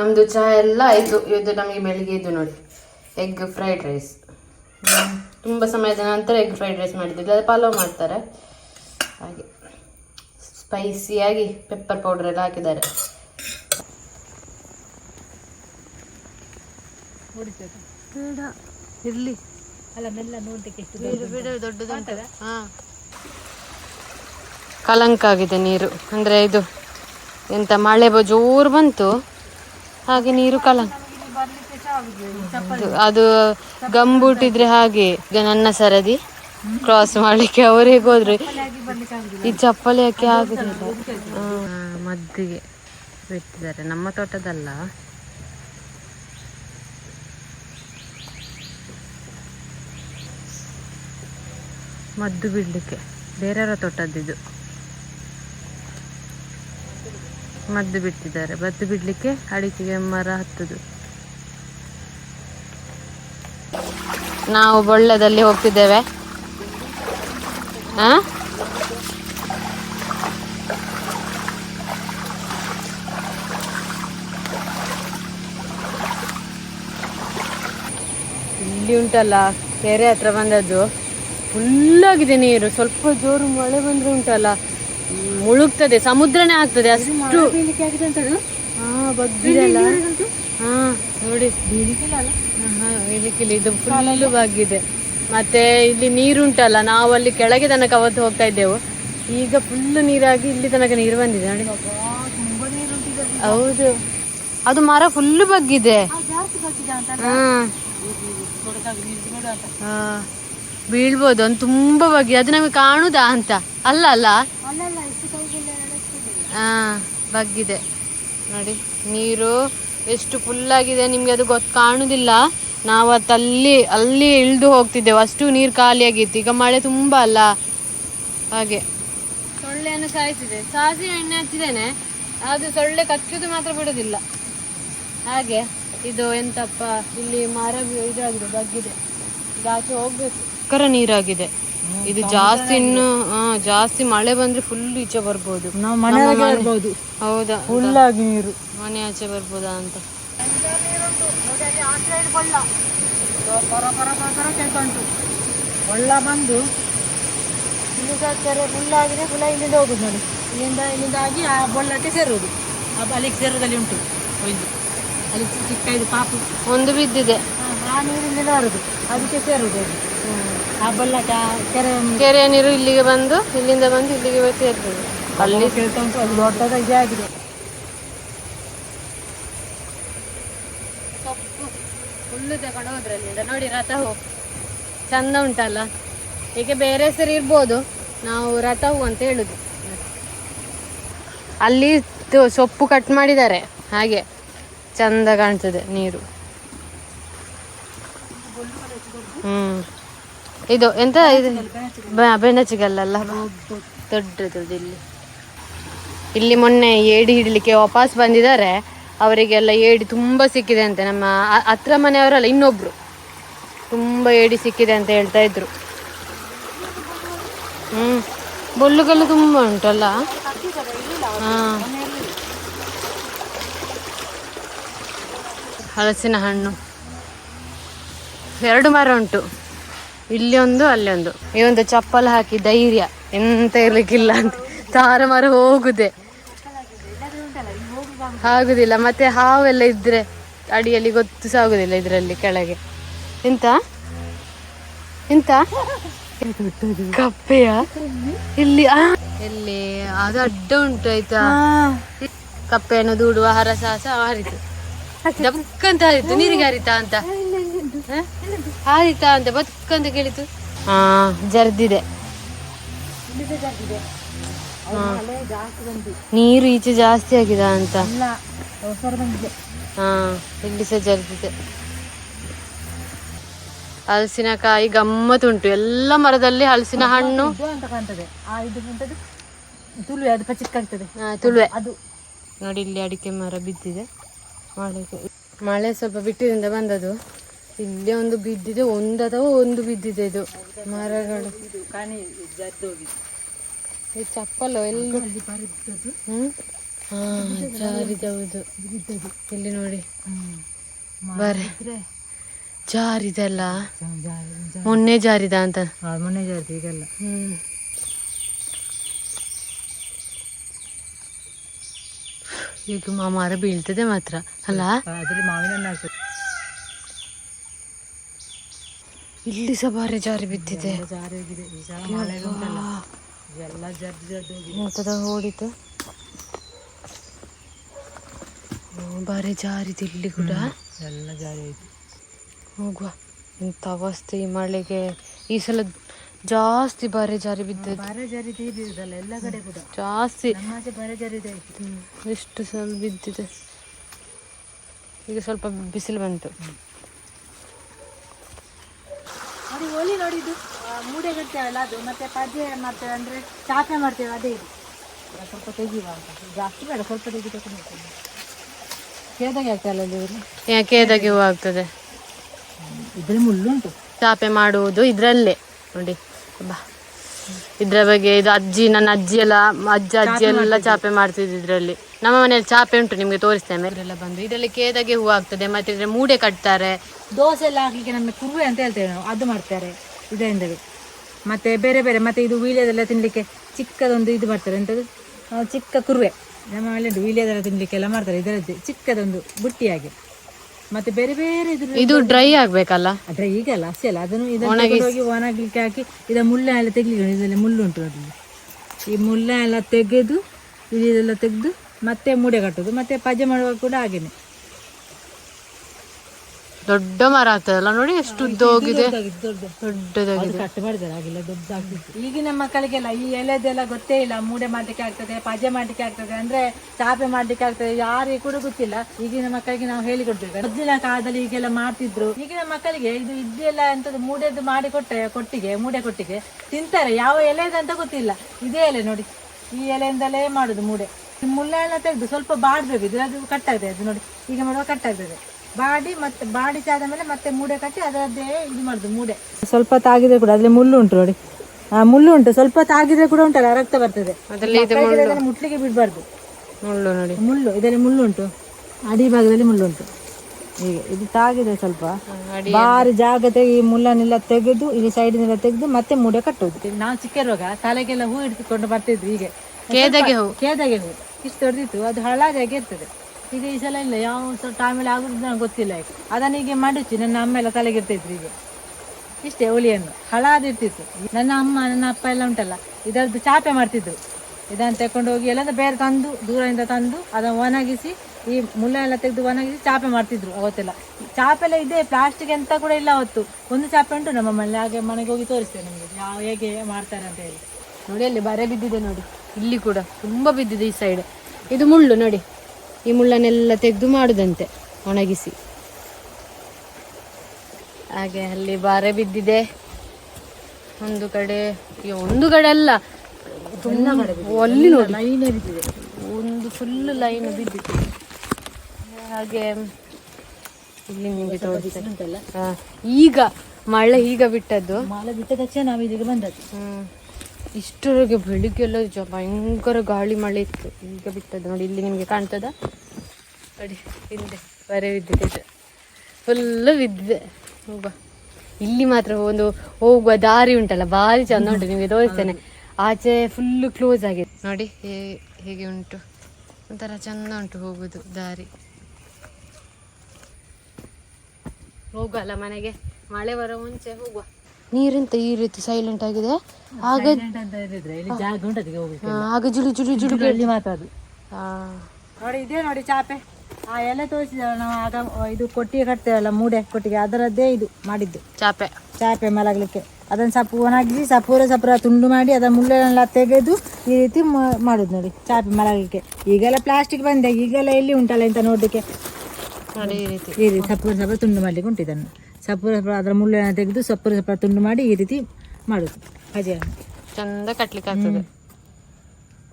ನಮ್ಮದು ಚಹಾ ಎಲ್ಲ ಆಯಿತು. ಇದು ನಮಗೆ ಬೆಳಿಗ್ಗೆ ಇದು ನೋಡಿ ಎಗ್ ಫ್ರೈಡ್ ರೈಸ್ ತುಂಬ ಸಮಯದ ನಂತರ ಎಗ್ ಫ್ರೈಡ್ ರೈಸ್ ಮಾಡಿದ್ದಿಲ್ಲ ಅದು ಪಲಾವ್ ಮಾಡ್ತಾರೆ. ಹಾಗೆ ಸ್ಪೈಸಿಯಾಗಿ ಪೆಪ್ಪರ್ ಪೌಡರ್ ಎಲ್ಲ ಹಾಕಿದ್ದಾರೆ. ಇರಲಿ. ಅಲ್ಲ ಮೆಲ್ಲ ನೋಡ್ಲಿಕ್ಕೆ ಎಷ್ಟು ಹಾ. ಕಲಂಕ ಆಗಿದೆ ನೀರು. ಅಂದ್ರೆ ಇದು ಎಂತ ಮಳೆ ಬ- ಜೋರು ಬಂತು. ಹಾಗೆ ನೀರು ಕಲಂಕ ಅದು- ಗಂಬೂಟಿದ್ರೆ ಹಾಗೆ, ಈಗ ನನ್ನ ಸರದಿ ಕ್ರಾಸ್ ಮಾಡ್ಲಿಕ್ಕೆ ಅವ್ರು ಹೋದ್ರೆ. ಈ ಚಪ್ಪಲಿ ಯಾಕೆ ಆಗುದಿಲ್ಲ ಮದ್ದಿಗೆ ಬಿಟ್ಟಿದ್ದಾರೆ. ನಮ್ಮ ತೋಟದಲ್ಲ. ಮದ್ದು ಬಿಡ್ಲಿಕ್ಕೆ. ಬೇರೆಯವರ ತೋಟದ್ದಿದು ಮದ್ದು ಬಿಟ್ಟಿದ್ದಾರೆ. ಮದ್ದು ಬಿಡ್ಲಿಕ್ಕೆ ಅಡಿಕೆಗೆ ಮರ ಹತ್ತದು. ನಾವು ಬೊಳ್ಳದಲ್ಲಿ ಹೋಗ್ತಿದ್ದೇವೆ? ಇಲ್ಲಿ ಉಂಟಲ್ಲ, ಕೆರೆ ಹತ್ರ ಬಂದದ್ದು. ಫುಲ್ ಆಗಿದೆ ನೀರು. ಸ್ವಲ್ಪ ಜೋರು ಮಳೆ ಬಂದ್ರೆ ಉಂಟಲ್ಲ. ಮುಳುಗ್ತದೆ ಸಮುದ್ರನೇ ಆಗ್ತದೆ ಅಷ್ಟು ಹಾ ಬಗ್ಗಿದೆಲ್ಲ ಹಾ ನೋಡಿ ಇದು ಫುಲ್ಲು ಬಗ್ಗಿದೆ ಮತ್ತೆ ಇಲ್ಲಿ ನೀರುಂಟಲ್ಲ ನಾವು ಅಲ್ಲಿ ಕೆಳಗೆ ತನಕ ಅವತ್ತು ಹೋಗ್ತಾ ಇದ್ದೆವು ಈಗ ಫುಲ್ ನೀರಾಗಿ ಇಲ್ಲಿ ತನಕ ನೀರು ಬಂದಿದೆ ನೋಡಿ ಹೌದು ಅದು ಮರ ಫುಲ್ ಬಗ್ಗಿದೆ ಹಾ. ಬೀಳ್ಬೋದು ಒಂದು ತುಂಬಾ ಬಗ್ಗೆ ಅದು ನಮಗೆ ಕಾಣುದಾ ಅಂತ? ಅಲ್ಲ ಅಲ್ಲ? ಹಾ ಬಗ್ಗಿದೆ ನೋಡಿ ನೀರು ಎಷ್ಟು ಫುಲ್ ಆಗಿದೆ ನಿಮ್ಗೆ ಅದು ಗೊತ್ತು ಕಾಣುದಿಲ್ಲ. ನಾವು ಅತ್ತಲ್ಲಿ ಅಲ್ಲಿ ಅಲ್ಲಿ ಇಳಿದು ಹೋಗ್ತಿದ್ದೆವು. ಅಷ್ಟು ನೀರು ಖಾಲಿ ಆಗಿತ್ತು ಈಗ ಮಳೆ ತುಂಬಾ ಅಲ್ಲ. ಹಾಗೆ. ಸೊಳ್ಳೆಯನ್ನು ಸಾಯಿಸಿದೆ. ಸಾಸಿವೆ ಎಣ್ಣೆ ಹಚ್ಚಿದ್ದೇನೆ. ಅದು ಸೊಳ್ಳೆ ಕಚ್ಚುದು ಮಾತ್ರ ಬಿಡುದಿಲ್ಲ. ಹಾಗೆ ಇದು ಎಂತಪ್ಪ ಇಲ್ಲಿ ಮರ ಇದಾಗಿದೆ ಬಗ್ಗಿದೆ ಜಾಸ್ತಿ ಆಚೆ ಹೋಗ್ಬೇಕು. ಕರ ನೀರಾಗಿದೆ. ಇದು ಜಾಸ್ತಿ ಇನ್ನು ಜಾಸ್ತಿ ಮಳೆ ಬಂದ್ರೆ ಫುಲ್ ಈಚೆ ಬರ್ಬೋದು. ನಾವು ಹೌದಾ? ಫುಲ್ಲಾಗಿ ನೀರು. ಮನೆ ಆಚೆ ಬರ್ಬೋದಾ ಅಂತ. ಒಳ್ಳ ಬಂದು ಇಲ್ಲಿ ಸಹ ಕೆರೆ ಫುಲ್ ಆಗಿದೆ ಫುಲ್ಲ ಇಲ್ಲಿಂದ ಹೋಗುದು ನೋಡಿ. ಇಲ್ಲಿಂದ ಇಲ್ಲಿಂದ ಆಗಿ ಆ ಬೊಳ್ಳಕ್ಕೆ ಸೇರುವುದು. ಆ ಅಲ್ಲಿಗೆ ಸೇರೋದಲ್ಲಿ ಉಂಟು ಒಯ್ದು. ಅಲ್ಲಿ ಚಿಕ್ಕ ಇದು ಪಾಪು. ಒಂದು ಬಿದ್ದಿದೆ. ಆ ನೀರಿಂದ ಬರುದು ಅದಕ್ಕೆ ಸೇರುವುದು ಅದು ಆ ಬೊಳ್ಳಕ್ಕೆ ಆ ಕೆರೆ ಕೆರೆಯ ನೀರು? ಇಲ್ಲಿಗೆ ಬಂದು ಇಲ್ಲಿಂದ ಬಂದು ಇಲ್ಲಿಗೆ ಸೇರ್ತದೆ ಅಲ್ಲಿ ದೊಡ್ಡದ ಇದೇ ಆಗಿದೆ. ಸೊಪ್ಪು ಹುಲ್ಲು ತಗೊಂಡು ಹೋದ್ರೆ ಅಲ್ಲಿಂದ ನೋಡಿ ರಥ ಹೂ. ಚಂದ ಉಂಟಲ್ಲ? ಈಗ ಬೇರೆ ಹೆಸರು ಇರ್ಬೋದು. ನಾವು ರಥ ಹೂ ಅಂತ ಹೇಳುದು. ಅಲ್ಲಿ ಸೊಪ್ಪು ಕಟ್ ಮಾಡಿದ್ದಾರೆ. ಹಾಗೆ ಚಂದ ಕಾಣ್ತದೆ ನೀರು. ಹ್ಮ್. ಇದು ಎಂತ ಇದು? ಬೆ- ಬೆಣಚಿಗಲ್ಲಲ್ಲ ದೊಡ್ಡದು ಇಲ್ಲಿ. ಇಲ್ಲಿ ಮೊನ್ನೆ ಏಡಿ ಹಿಡಲಿಕ್ಕೆ ವಾಪಸ್ ಬಂದಿದ್ದಾರೆ. ಅವರಿಗೆಲ್ಲ ಏಡಿ ತುಂಬ ಸಿಕ್ಕಿದೆ ಅಂತೆ. ನಮ್ಮ ಹತ್ರ ಮನೆಯವರಲ್ಲ, ಇನ್ನೊಬ್ರು. ತುಂಬ ಏಡಿ ಸಿಕ್ಕಿದೆ ಅಂತ ಹೇಳ್ತಾ ಇದ್ರು. ಹ್ಮ್. ಬೊಲ್ಲುಗಲ್ಲು ತುಂಬ ಉಂಟಲ್ಲ? ಹಲಸಿನ ಹಣ್ಣು. ಎರಡು ಮರ ಉಂಟು. ಇಲ್ಲಿ ಒಂದು ಅಲ್ಲಿ ಒಂದು ಈ ಒಂದು ಚಪ್ಪಲ್ ಹಾಕಿ ಧೈರ್ಯ ಎಂತ ಇರ್ಲಿಕ್ಕಿಲ್ಲ ಅಂತ. ತಾರ ಮರ ಹೋಗುದೆ. ಆಗುದಿಲ್ಲ ಮತ್ತೆ ಹಾವೆಲ್ಲ ಇದ್ರೆ ಅಡಿಯಲ್ಲಿ ಗೊತ್ತು ಸಹ ಆಗುದಿಲ್ಲ ಇದರಲ್ಲಿ ಕೆಳಗೆ. ಎಂತ? ಎಂತ? ಕಪ್ಪೆಯ? ಇಲ್ಲಿ ಇಲ್ಲಿ ಅದು ಅಡ್ಡ ಉಂಟು ಆಯ್ತಾ? ಕಪ್ಪೆಯನ್ನು ದೂಡುವ ಹರಸಾಸ ಹಾರಿತು ದಕ್ಕಂತ ಹರಿತು ನೀರಿಗೆ ಹರಿತಾ ಅಂತ? ಹಾರಿತಾ ಅಂತ ಬದುಕಂತ ಕೇಳಿತು ಹಾ. ಜರ್ದಿದೆ. ನೀರು ಈಚೆ ಜಾಸ್ತಿ ಆಗಿದೆ ಅಂತ. ಇಲ್ಲ ಅವಸರ ಬಂದಿದೆ. ಹಾ ಇಲ್ಲಿ ಸಹ ಜರ್ದಿದೆ. ಹಲಸಿನಕಾಯಿ ಗಮ್ಮತ್ತುಂಟು ಎಲ್ಲ ಮರದಲ್ಲಿ ಹಲಸಿನ ಹಣ್ಣು. ಇದು ಅಂತ ಕಾಣ್ತದೆ. ಆ ಇದು ಎಂತದು ತುಳು ಅದು ಪಚಿಕ್ಕಾಗ್ತದೆ ತುಳುವೆ. ಅದು. ನೋಡಿ ಇಲ್ಲಿ ಅಡಿಕೆ ಮರ ಬಿದ್ದಿದೆ. ಮಳೆ ಮಳೆ ಸ್ವಲ್ಪ ಬಿಟ್ಟಿದಿಂದ ಬಂದದು ಇಲ್ಲಿ ಒಂದು ಬಿದ್ದಿದೆ ಒಂದು ಅಥವಾ ಒಂದು ಬಿದ್ದಿದೆ ಇದು. ಮರಗಳು. ಈ ಚಪ್ಪಲು ಎಲ್ಲ ಹಾ ಇಲ್ಲಿ ನೋಡಿ. ಹ್ಮ್. ಬರ್ರಿ ಮಾಡಿದ್ರೆ ಜಾರಿದೆ ಅಲ್ಲ ಜಾ- ಜಾರಿ ಜಾ- ಮೊನ್ನೆ ಜಾರಿದ ಅಂತ. ಮೊನ್ನೆ ಜಾರಿದ ಈಗೆಲ್ಲ. ಹ್ಮ್. ಈಗ ಮರ ಬೀಳ್ತದೆ ಮಾತ್ರ ಅಲ್ಲ? ಮಾವಿನ ಹಣ್ಣು ಆಗ್ತದೆ ಇಲ್ಲಿ ಸಹ ಭಾರಿ ಜಾರಿ ಬಿದ್ದಿದೆ. ಜಾರಿ ಹೋಗಿದೆ. ಈ ಸಲ ಮಳೆ ಉಂಟಲ್ಲ ಎಲ್ಲ ಜರ್ದು ಜರ್ದು ಹೋಗಿದೆ. ಓಡಿತು. ಬಾರಿ ಜಾರಿದೆ ಇಲ್ಲಿ ಕೂಡ. ಎಲ್ಲ ಜಾರಿ ಹೋಯ್ತು. ಹೋಗುವ. ಇಂಥ ಅವಸ್ಥೆ ಈ ಮಳೆಗೆ. ಈ ಸಲ ಜಾಸ್ತಿ ಬಾರಿ ಜಾರಿ ಬಿದ್ದದ್ದು. ಬರೆ ಜಾರಿ ತೀರಿದಲ್ಲ ಎಲ್ಲ ಕಡೆ ಕೂಡ. ಜಾಸ್ತಿ. ನಮ್ಮಾಚೆ ಬರೆ ಆಯ್ತು ಎಷ್ಟು ಸಲ ಬಿದ್ದಿದೆ. ಈಗ ಸ್ವಲ್ಪ ಬಿಸಿಲು ಬಂತು. ನೋಡಿ ಹೋಳಿ ನೋಡಿದ್ದು. ಮೂಡೆ ಕಟ್ತೇವಲ್ಲ ಅದು. ಮತ್ತೆ ಪದ್ಯ ಮಾಡ್ತೇವೆ ಅಂದ್ರೆ ಚಾಪೆ ಮಾಡ್ತೇವೆ ಅದೇ ಇದು. ಸ್ವಲ್ಪ ತೆಗಿಯುವ ಅಂತ. ಜಾಸ್ತಿ ಬೇಡ ಸ್ವಲ್ಪ ತೆಗಿ ತಗೊಂಡು ಕೇದಾಗೆ ಆಗ್ತಲ್ಲ ಇಲ್ಲಿ ಯಾಕೆ ಕೇದಾಗೆ ಹೂವು ಆಗ್ತದೆ. ಇದ್ರಲ್ಲಿ ಮುಳ್ಳುಂಟು. ಚಾಪೆ ಮಾಡುವುದು ಇದ್ರಲ್ಲೇ. ನೋಡಿ ಬಾ. ಇದ್ರ ಬಗ್ಗೆ ಇದು ಅಜ್ಜಿ ನನ್ನ ಅಜ್ಜಿ ಎಲ್ಲ ಅಜ್ಜ ಅಜ್ಜಿ ಎಲ್ಲ ಚಾಪೆ ಮಾಡ್ತಿದ್ದು ಇದ್ರಲ್ಲಿ. ನಮ್ಮ ಮನೆಯಲ್ಲಿ ಚಾಪೆ ಉಂಟು ನಿಮ್ಗೆ ತೋರಿಸ್ತೇನೆ. ಇದೆಲ್ಲ ಬಂದು. ಇದರಲ್ಲಿ ಕೇದಾಗೆ ಹೂವು ಆಗ್ತದೆ ಮತ್ತೆ ಇದ್ರೆ ಮೂಡೆ ಕಟ್ತಾರೆ. ದೋಸೆ ಎಲ್ಲ ಹಾಕ್ಲಿಕ್ಕೆ ನಮಗೆ ಕುರುವೆ ಅಂತ ಹೇಳ್ತೇವೆ ನಾವು ಅದು ಮಾಡ್ತಾರೆ ಇದರಿಂದಲೇ. ಮತ್ತೆ ಬೇರೆ ಬೇರೆ ಮತ್ತೆ ಇದು ವೀಳ್ಯದೆಲ್ಲ ತಿನ್ನಲಿಕ್ಕೆ ಚಿಕ್ಕದೊಂದು ಇದು ಮಾಡ್ತಾರೆ ಎಂಥದ್ದು ಚಿಕ್ಕ ಕುರುವೆ. ನಮ್ಮ ಮನೆಯಲ್ಲಿ ವೀಳ್ಯದೆಲ್ಲ ತಿನ್ನಲಿಕ್ಕೆಲ್ಲ ಮಾಡ್ತಾರೆ ಇದರದ್ದು ಚಿಕ್ಕದೊಂದು ಬುಟ್ಟಿಯಾಗಿ. ಮತ್ತೆ ಬೇರೆ ಬೇರೆ ಇದು ಡ್ರೈ ಆಗ್ಬೇಕಲ್ಲ? ಡ್ರೈ ಈಗ ಅಲ್ಲ ಅಷ್ಟೇ ಅಲ್ಲ. ಅದನ್ನು ಇದನ್ನು ಹೋಗಿ ಒಣಗ್ಲಿಕ್ಕೆ ಹಾಕಿ ಇದ ಮುಳ್ಳ ಎಲ್ಲ ತೆಗ್ಲಿಕ್ಕೆ ಇದೆಲ್ಲ ಮುಳ್ಳು ಉಂಟು ಅದ್ರಲ್ಲಿ. ಈ ಮುಳ್ಳ ಎಲ್ಲ ತೆಗೆದು ಇದೆಲ್ಲ ತೆಗೆದು ಮತ್ತೆ ಮೂಡೆ ಕಟ್ಟೋದು. ಮತ್ತೆ ಪಜೆ ಮಾಡುವಾಗ ಕೂಡ ಹಾಗೇನೆ. ದೊಡ್ಡ ಮರ ಆಗ್ತದಲ್ಲ ನೋಡಿ ಎಷ್ಟು ಉದ್ದ ಹೋಗಿದೆ ದೊಡ್ಡ ದೊಡ್ಡದಾಗಿದೆ. ಕಟ್ ಮಾಡಿದ್ದಾರೆ ಆಗಿಲ್ಲ ಈಗಿನ ಮಕ್ಕಳಿಗೆಲ್ಲ ಈ ಎಲೆದೆಲ್ಲ ಗೊತ್ತೇ ಇಲ್ಲ ಮೂಡೆ ಮಾಡ್ಲಿಕ್ಕೆ ಆಗ್ತದೆ ಪಜೆ ಮಾಡ್ಲಿಕ್ಕೆ ಆಗ್ತದೆ ಅಂದ್ರೆ ಚಾಪೆ ಮಾಡ್ಲಿಕ್ಕೆ ಆಗ್ತದೆ ಯಾರಿಗೂ ಕೂಡ ಗೊತ್ತಿಲ್ಲ. ಈಗಿನ ಮಕ್ಕಳಿಗೆ ನಾವು ಹೇಳಿಕೊಡ್ಬೇಕು. ಮೊದಲಿನ ಕಾಲದಲ್ಲಿ ಈಗೆಲ್ಲ ಮಾಡ್ತಿದ್ರು. ಈಗಿನ ಮಕ್ಕಳಿಗೆ ಇದು ಇದೆಲ್ಲ ಎಂತದ್ದು ಮೂಡೆದ್ದು ಮಾಡಿ ಕೊಟ್ಟರೆ ಕೊಟ್ಟಿಗೆ ಮೂಡೆ ಕೊಟ್ಟಿಗೆ. ತಿಂತಾರೆ ಯಾವ ಎಲೆದಂತ ಗೊತ್ತಿಲ್ಲ. ಇದೇ ಎಲೆ ನೋಡಿ ಈ ಎಲೆಯಿಂದಲೇ ಮಾಡುದು ಮೂಡೆ. ಮುಳ್ಳೆಲ್ಲ ತೆಗೆದು ಸ್ವಲ್ಪ ಬಾಡ್ಬೇಕು ಇದು ಅದು ಕಟ್ಟಾಗ್ತದೆ ಅದು ನೋಡಿ. ಈಗ ಮಾಡುವಾಗ ಕಟ್ಟಾಗ್ತದೆ ಬಾಡಿ ಮತ್ತೆ ಬಾಡಿ ಚಾದ ಮೇಲೆ ಮತ್ತೆ ಮೂಡೆ ಕಟ್ಟಿ ಅದರದ್ದೇ ಇದು ಮಾಡುದು ಮೂಡೆ. ಸ್ವಲ್ಪ ತಾಗಿದ್ರೆ ಕೂಡ ಅದ್ರಲ್ಲಿ ಮುಳ್ಳು ಉಂಟು ನೋಡಿ. ಆ ಮುಳ್ಳು ಉಂಟು. ಸ್ವಲ್ಪ ತಾಗಿದ್ರೆ ಕೂಡ ಉಂಟಲ್ಲ ರಕ್ತ ಬರ್ತದೆ. ಮುಟ್ಲಿಕ್ಕೆ ಬಿಡಬಾರ್ದು. ಮುಳ್ಳು ನೋಡಿ. ಮುಳ್ಳು ಇದರಲ್ಲಿ ಮುಳ್ಳು ಉಂಟು. ಅಡಿ ಭಾಗದಲ್ಲಿ ಮುಳ್ಳು ಉಂಟು. ಹೀಗೆ ಇದು ತಾಗಿದೆ ಸ್ವಲ್ಪ ಬಾರಿ ಜಾಗ ತೆಗಿ ಈ ಮುಳ್ಳನ್ನೆಲ್ಲ ತೆಗೆದು ಇಲ್ಲಿ ಸೈಡಿನೆಲ್ಲ ತೆಗೆದು ಮತ್ತೆ ಮೂಡೆ ಕಟ್ಟುವುದು. ನಾವು ಚಿಕ್ಕಿರುವಾಗ ತಲೆಗೆಲ್ಲ ಹೂ ಹಿಡಿದುಕೊಂಡು ಬರ್ತಿದ್ವಿ ಹೀಗೆ. ಕೇದಾಗೆ ಹೂ. ಕೇದಾಗೆ ಹೂ. ಇಷ್ಟು ದೊಡ್ಡದಿತ್ತು ಅದು ಹಳಾದಾಗೆ ಇರ್ತದೆ. ಈಗ ಈ ಸಲ ಇಲ್ಲ, ಯಾವ ಟೈಮಲ್ಲಿ ಆಗುದು ನನಗೆ ಗೊತ್ತಿಲ್ಲ ಈಗ. ಅದನ್ನ ಹೀಗೆ ಮಡಚಿ ನನ್ನ ಅಮ್ಮ ಎಲ್ಲ ತಲೆಗೆ ಇರ್ತಿದ್ರು ಈಗ. ಇಷ್ಟೇ ಹುಳಿಯನ್ನು ಹಳಾದಿರ್ತಿತ್ತು ನನ್ನ ಅಮ್ಮ, ನನ್ನ ಅಪ್ಪ ಎಲ್ಲ ಉಂಟಲ್ಲ, ಇದರದ್ದು ಚಾಪೆ ಮಾಡ್ತಿದ್ರು. ಇದನ್ನು ತಕೊಂಡು ಹೋಗಿ ಎಲ್ಲ ಬೇರೆ ತಂದು, ದೂರದಿಂದ ತಂದು, ಅದನ್ನು ಒಣಗಿಸಿ, ಈ ಮುಳ್ಳ ಎಲ್ಲ ತೆಗೆದು ಒಣಗಿಸಿ ಚಾಪೆ ಮಾಡ್ತಿದ್ರು ಅವತ್ತೆಲ್ಲ. ಚಾಪೆ ಎಲ್ಲ ಇದೆ ಪ್ಲಾಸ್ಟಿಕ್ ಎಂತ ಕೂಡ ಇಲ್ಲ ಅವತ್ತು. ಒಂದು ಚಾಪೆ ಉಂಟು ನಮ್ಮ ಮನೆಯಲ್ಲಿ ಹಾಗೆ ಮನೆಗೆ ಹೋಗಿ ತೋರಿಸ್ತೇನೆ ನಿಮಗೆ. ಯಾವ ಹೇಗೆ ಮಾಡ್ತಾರೆ ಅಂತ ಹೇಳಿ. ನೋಡಿ ಅಲ್ಲಿ ಬರೆ ಬಿದ್ದಿದೆ ನೋಡಿ. ಇಲ್ಲಿ ಕೂಡ ತುಂಬಾ ಬಿದ್ದಿದೆ ಈ ಸೈಡ್ ಇದು ಮುಳ್ಳು ನೋಡಿ. ಈ ಮುಳ್ಳನ್ನೆಲ್ಲ ತೆಗೆದು ಮಾಡುದಂತೆ ಒಣಗಿಸಿ. ಹಾಗೆ ಅಲ್ಲಿ ಬಾರೆ ಬಿದ್ದಿದೆ. ಒಂದು ಕಡೆ ಒಂದು ಕಡೆ ಅಲ್ಲ ತುಂಬ ಅಲ್ಲಿ ನೋಡಿ. ಲೈನೇ ಬಿದ್ದಿದೆ. ಒಂದು ಫುಲ್ ಲೈನ್ ಬಿದ್ದಿತ್ತು ಹಾಗೆ ಇಲ್ಲಿ ನಿಮಗೆ ಈಗ ಮಳೆ ಈಗ ಬಿಟ್ಟದ್ದು. ಮಳೆ ಬಿಟ್ಟ ತಕ್ಷಣ ನಾವು ಇದೀಗ ಬಂದದ್ದು. ಹ್ಮ್. ಇಷ್ಟರವರೆಗೆ ಬೆಳಿಗ್ಗೆಲ್ಲ ಜ ಭಯಂಕರ ಗಾಳಿ ಮಳೆ ಇತ್ತು. ಈಗ ಬಿಟ್ಟದ ನೋಡಿ, ಇಲ್ಲಿ ನಿಮಗೆ ಕಾಣ್ತದ? ನೋಡಿ, ಹಿಂದೆ ಬರೆ ಬಿದ್ದಿದೆ ಫುಲ್ಲು ಬಿದ್ದಿದೆ ಹೋಗುವ ಇಲ್ಲಿ ಮಾತ್ರ ಒಂದು ಹೋಗುವ ದಾರಿ ಉಂಟಲ್ಲ, ಭಾರಿ ಚಂದ ಉಂಟು, ನಿಮಗೆ ತೋರಿಸ್ತೇನೆ. ಆಚೆ ಫುಲ್ಲು ಕ್ಲೋಸ್ ಆಗಿದೆ. ನೋಡಿ ಹೇಗೆ ಉಂಟು. ಒಂಥರ ಚಂದ ಉಂಟು ಹೋಗುದು ದಾರಿ. ಹೋಗಲ್ಲ ಮನೆಗೆ? ಮಳೆ ಬರೋ ಮುಂಚೆ ಹೋಗುವ. ನೀರೆಂತ ಈ ರೀತಿ ಸೈಲೆಂಟ್ ಆಗಿದೆ. ಆಗ ಆಗ ಜುಳು ಜುಳು ಜುಳು ಅಲ್ಲಿ ಮಾತ್ರ ನೋಡಿ ಇದೇ ನೋಡಿ ಚಾಪೆ. ಆ ಎಲೆ ತೋರಿಸಿದ ನಾವು ಆಗ ಇದು ಕೊಟ್ಟಿಗೆ ಕಟ್ತೇವಲ್ಲ ಮೂಡೆ ಕೊಟ್ಟಿಗೆ ಅದರದ್ದೇ ಇದು ಮಾಡಿದ್ದು. ಚಾಪೆ. ಚಾಪೆ ಮಲಗಲಿಕ್ಕೆ. ಅದನ್ನು ಸಪು ಒಣಗಿಸಿ ಸಪೂರ ಸಪೂರ ತುಂಡು ಮಾಡಿ ಅದರ ಮುಳ್ಳೆಲ್ಲ ತೆಗೆದು ಈ ರೀತಿ ಮಾಡುದು ನೋಡಿ ಚಾಪೆ ಮಲಗಲಿಕ್ಕೆ. ಈಗೆಲ್ಲ ಪ್ಲಾಸ್ಟಿಕ್ ಬಂದೆ ಈಗೆಲ್ಲ ಎಲ್ಲಿ ಉಂಟಲ್ಲ ಅಂತ ನೋಡಲಿಕ್ಕೆ. ನೋಡಿ ಈ ರೀತಿ. ಈ ರೀತಿ ಸಪೂರ ಸಪೂರ ತುಂಡು ಮಾಡಲಿಕ್ಕೆ ಉಂಟು ಇದನ್ನು. ಸಪೂರ ಸಪೂರ ಅದರ ಮುಳ್ಳನ್ನು ತೆಗೆದು ಸಪ್ಪರ ಸಪೂರ ತುಂಡು ಮಾಡಿ ಈ ರೀತಿ ಮಾಡುದು. ಅಜೆಯನ್ನು ಚಂದ ಕಟ್ಲಿಕ್ಕೆ ಆಗ್ತದೆ.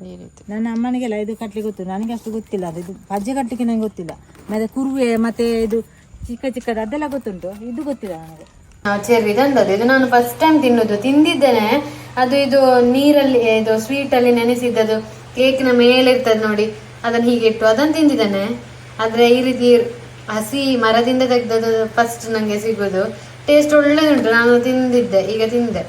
ಈ ರೀತಿ. ನನ್ನ ಅಮ್ಮನಿಗೆಲ್ಲ ಇದು ಕಟ್ಲಿಕ್ಕೆ ಗೊತ್ತು ನನಗೆ ಅಷ್ಟು ಗೊತ್ತಿಲ್ಲ ಅದು. ಇದು ಪಜ್ಜೆ ಕಟ್ಟಲಿಕ್ಕೆ ನನಗೆ ಗೊತ್ತಿಲ್ಲ. ಮತ್ತೆ ಕುರುವೆ ಮತ್ತೆ ಇದು ಚಿಕ್ಕ ಚಿಕ್ಕದು ಅದೆಲ್ಲ ಗೊತ್ತುಂಟು. ಇದು ಗೊತ್ತಿಲ್ಲ ನನಗೆ. ಚೆರ್ರಿ ತಂದದ್ದು. ಇದು ನಾನು ಫಸ್ಟ್ ಟೈಮ್ ತಿನ್ನುದು. ತಿಂದಿದ್ದೇನೆ. ಅದು ಇದು ನೀರಲ್ಲಿ ಇದು ಸ್ವೀಟ್ ಅಲ್ಲಿ ನೆನೆಸಿದ್ದದು ಕೇಕ್ನ ಮೇಲೆ ಇರ್ತದೆ ನೋಡಿ. ಅದನ್ನ ಹೀಗೆ ಇಟ್ಟು ಅದನ್ನು ತಿಂದಿದ್ದೇನೆ. ಆದ್ರೆ ಈ ರೀತಿ ಹಸಿ ಮರದಿಂದ ತೆಗೆದದ್ದು ಫಸ್ಟ್ ನಂಗೆ ಸಿಗೋದು. ಟೇಸ್ಟ್ ಒಳ್ಳೆದುಂಟು ನಾನು ತಿಂದಿದ್ದೆ ಈಗ ತಿಂದೆ.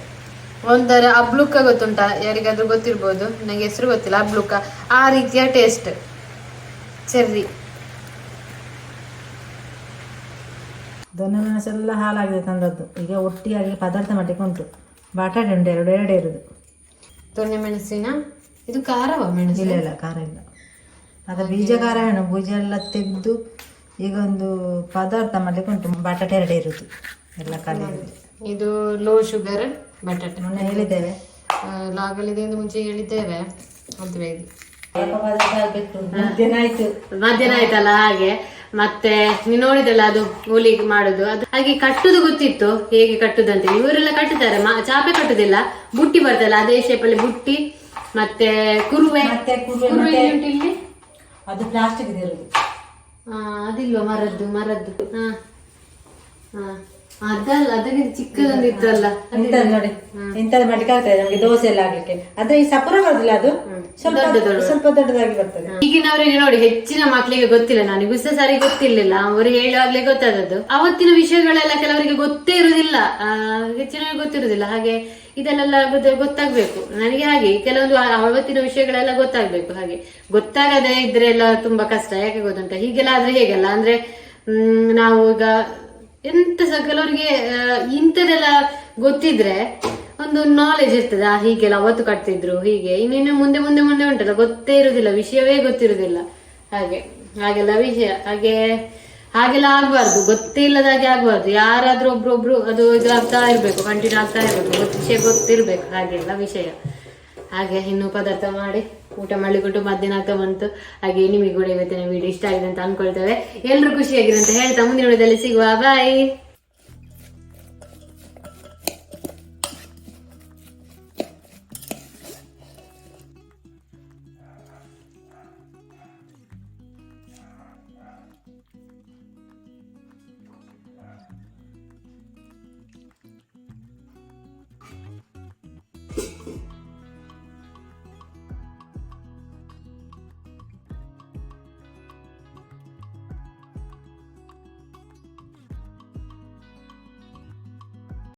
ಒಂಥರ ಅಬ್ಲುಕ್ಕ ಗೊತ್ತುಂಟ ಯಾರಿಗಾದ್ರೂ ಗೊತ್ತಿರ್ಬೋದು ನಂಗೆ ಹೆಸರು ಗೊತ್ತಿಲ್ಲ ಅಬ್ಲುಕ್ಕ ಆ ರೀತಿಯ ಟೇಸ್ಟ್ ಚೆರ್ರಿ ದೊನ್ನೆ ಮೆಣಸೆಲ್ಲ ಹಾಲಾಗಿದೆ ತಂದದ್ದು. ಈಗ ಒಟ್ಟಿಯಾಗಿ ಪದಾರ್ಥ ಮಾಡಲಿಕ್ಕೆ ಉಂಟು. ಬಟಾಟೆ ಉಂಟು ಎರಡು ಎರಡೇ ಇರೋದು. ದೊಣ್ಣೆ ಮೆಣಸಿನ ಇದು ಖಾರವ ಮೆಣಸು? ಇಲ್ಲ ಇಲ್ಲ ಖಾರ ಇಲ್ಲ. ಅದು ಬೀಜ ಖಾರ ಬೀಜ ಎಲ್ಲ ತೆಗೆದು ಈಗ ಒಂದು ಪದಾರ್ಥ ಮಾಡ್ಲಿಕ್ಕೆ ಉಂಟು ಬಟಾಟೆ ಎರಡೇ ಇರುದು ಎಲ್ಲ ಕಾಲ ಇದು ಲೋ ಶುಗರ್ ಬಟಾಟೆ. ಮೊನ್ನೆ ಹೇಳಿದ್ದೇವೆ. ಲಾಗಲಿದೆ ಎಂದು ಮುಂಚೆ ಹೇಳಿದ್ದೇವೆ. ಮದುವೆ ಮಧ್ಯಾಹ್ನ ಆಯ್ತು. ಮಧ್ಯಾಹ್ನ ಆಯ್ತಲ್ಲ ಹಾಗೆ. ಮತ್ತೆ ನೀವು ನೋಡಿದಲ್ಲ ಅದು ಹುಲಿ ಮಾಡುದು. ಅದು ಹಾಗೆ ಕಟ್ಟುದು ಗೊತ್ತಿತ್ತು ಹೇಗೆ ಕಟ್ಟುದಂತ ಇವರೆಲ್ಲ ಕಟ್ಟುತ್ತಾರೆ ಚಾಪೆ ಕಟ್ಟುದಿಲ್ಲ. ಬುಟ್ಟಿ ಬರ್ತಲ್ಲ ಅದೇ ಶೇಪಲ್ಲಿ ಬುಟ್ಟಿ ಮತ್ತೆ ಕುರುವೆ. ಮತ್ತೆ ಕುರುವೆ ಅದು ಪ್ಲಾಸ್ಟಿಕ್ ಅದಿಲ್ವ ಮರದ್ದು ಮರದ್ದು? ಹಾ ಹಾ ಅದಲ್ಲ ಅದಕ್ಕೆ ಚಿಕ್ಕದೊಂದು ಇತ್ತಲ್ಲ? ಇಂಥದ್ದು ನೋಡಿ ಇಂಥದ್ದು ಮಾಡ್ಲಿಕ್ಕೆ ಆಗ್ತದೆ ನಮಗೆ ದೋಸೆ ಎಲ್ಲ ಆಗ್ಲಿಕ್ಕೆ. ಆದ್ರೆ ಈ ಸಪುರ ಬರುದಿಲ್ಲ ಅದು? ಸ್ವಲ್ಪ ಸ್ವಲ್ಪ ದೊಡ್ಡದಾಗಿ ಬರ್ತದೆ. ಈಗಿನವರಿಗೆ ನೋಡಿ ಹೆಚ್ಚಿನ ಮಕ್ಕಳಿಗೆ ಗೊತ್ತಿಲ್ಲ ನನಗೂ ಸಹ ಸರಿ ಗೊತ್ತಿರ್ಲಿಲ್ಲ. ಅವರು ಹೇಳುವಾಗ್ಲೇ ಗೊತ್ತಾದದ್ದು. ಅವತ್ತಿನ ವಿಷಯಗಳೆಲ್ಲ ಕೆಲವರಿಗೆ ಗೊತ್ತೇ ಇರುದಿಲ್ಲ. ಹೆಚ್ಚಿನವರಿಗೆ ಗೊತ್ತಿರುದಿಲ್ಲ. ಹಾಗೆ ಇದೆಲ್ಲ ಗೊತ್ತ- ಗೊತ್ತಾಗ್ಬೇಕು. ನನಗೆ ಹಾಗೆ, ಕೆಲವೊಂದು ಅವತ್ತಿನ ವಿಷಯಗಳೆಲ್ಲ ಗೊತ್ತಾಗ್ಬೇಕು ಹಾಗೆ. ಗೊತ್ತಾಗದೇ ಇದ್ರೆ ಎಲ್ಲ ತುಂಬಾ ಕಷ್ಟ. ಯಾಕೆ ಗೊತ್ತುಂಟ? ಹೀಗೆಲ್ಲ ಆದ್ರೆ ಹೇಗಲ್ಲ? ಅಂದ್ರೆ ನಾವು ಈಗ ಎಂತ ಸಹ ಕೆಲವರಿಗೆ ಇಂಥದೆಲ್ಲ ಗೊತ್ತಿದ್ರೆ ಒಂದು ನಾಲೆಜ್ ಇರ್ತದೆ. ಹೀಗೆಲ್ಲ ಅವತ್ತು ಕಟ್ತಿದ್ರು, ಹೀಗೆ. ಇನ್ನಿನ್ನು ಮುಂದೆ ಮುಂದೆ ಮುಂದೆ ಉಂಟಲ್ಲ. ಗೊತ್ತೇ ಇರುದಿಲ್ಲ. ವಿಷಯವೇ ಗೊತ್ತಿರುದಿಲ್ಲ. ಹಾಗೆ, ಹಾಗೆಲ್ಲ ವಿಷಯ. ಹಾಗೆ ಹಾಗೆಲ್ಲ ಆಗ್ಬಾರ್ದು, ಗೊತ್ತೇ ಇಲ್ಲದಾಗೆ ಆಗ್ಬಾರ್ದು. ಯಾರಾದ್ರೂ ಒಬ್ರೊಬ್ರು ಅದು ಇದಾಗ್ತಾ ಇರ್ಬೇಕು ಕಂಟಿನ್ಯೂ ಆಗ್ತಾ ಇರ್ಬೇಕು ವಿಷಯ ಗೊತ್ತಿರ್ಬೇಕು, ಹಾಗೆಲ್ಲ ವಿಷಯ. ಹಾಗೆ ಇನ್ನು ಪದಾರ್ಥ ಮಾಡಿ, ಊಟ ಮಾಡ್ಲಿಕ್ಕೆ ಮಧ್ಯಾಹ್ನ ಆಗ್ತಾ ಬಂತು. ಹಾಗೆ ನಿಮಗೆ ಕೂಡ ಇವತ್ತಿನ ವಿಡಿಯೋ ಇಷ್ಟ ಆಗಿದೆ ಅಂತ ಅನ್ಕೊಳ್ತೇವೆ. ಎಲ್ರು ಖುಷಿಯಾಗಿದೆ ಅಂತ ಹೇಳ್ತಾ ಮುಂದಿನ ವಿಡಿಯೋದಲ್ಲಿ ಸಿಗುವ. ಬಾಯ್